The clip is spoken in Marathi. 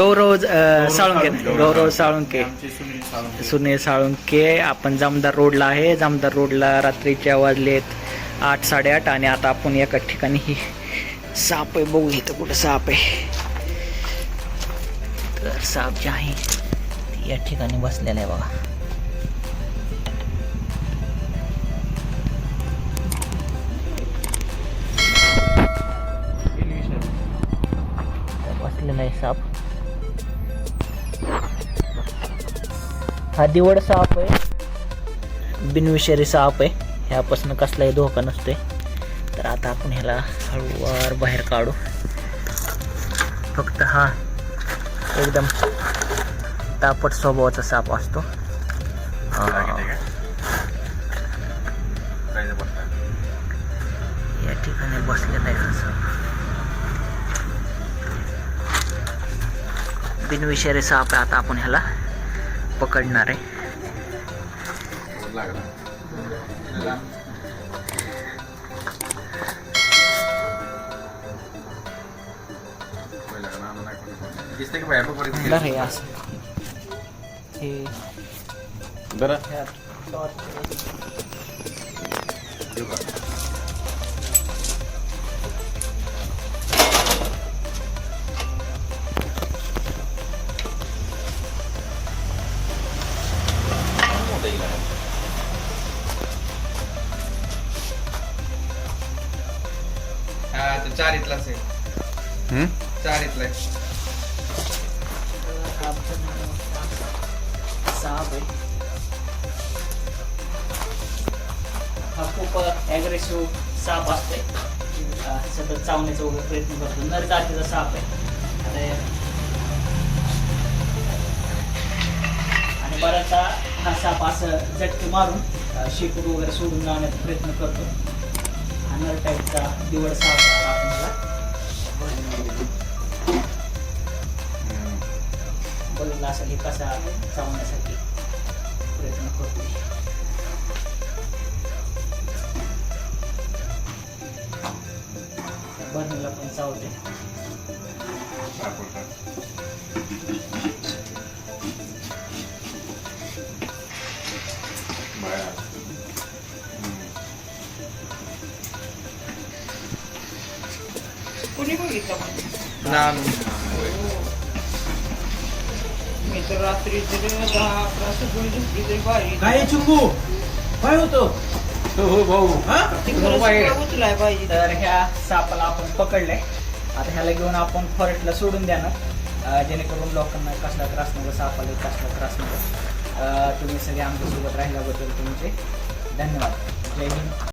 साळुंके गौरव साळुंके. आमचे सुनील साळुंके. सुनील साळुंके. आपण जामदार रोडला आहे. जामदार रोडला रात्रीच्या वाजलेत आठ साडेआठ आणि आता आपण एका ठिकाणी ही साप आहे. बघू इथं कुठं साप आहे. तर साप जे आहे ते या ठिकाणी बसलेला आहे बघा. तर बसलेला आहे साप. हा दिवड साप आहे. बिनविषारी साप आहे. ह्यापासून कसलाही धोका नसतोय. तर आता आपण ह्याला हळूवार बाहेर काढू. फक्त हा एकदम तापट स्वभावाचा साप असतो. या ठिकाणी बसलेला आहे हा साप. बिनविषारी साप आहे आता आपण ह्याला पकडणार आहे. दिसते की बाहेर बघ बरं आहे असं. हे. बरं. ह्या torch- तो चार इथलाच आहे. चार इथला आहे. हा पण साप आहे हा खूप ॲग्रेसिव्ह साप असते सतत चावण्याचा वगैरे प्रयत्न करतो नर जातीचा साप आहे आता आणि बराचसा हा साप असं झटके मारून अ, शेपूट वगैरे सोडून लावण्याचा प्रयत्न करतो. हँगर टाईपचा दिवड साप आहे. बघितला असेल हे कसा चावण्यासाठी प्रयत्न करतो बनला पण चावते कुणी बघितलं पण ना मी तर रात्री तरी दहा अकरा सगळी झोपली तरी बाहेर काय चुकू? काय होतं? हो भाऊ. हा? सगळं उचलाय पाहिजे तर ह्या सापाला आपण पकडलंय. आता ह्याला घेऊन आपण फॉरेस्टला सोडून देणार. जेणेकरून लोकांना कसला त्रास नको सापाला कसला त्रास नको. अं, तुम्ही सगळे आमच्यासोबत राहिल्याबद्दल तुमचे धन्यवाद. जय हिंद.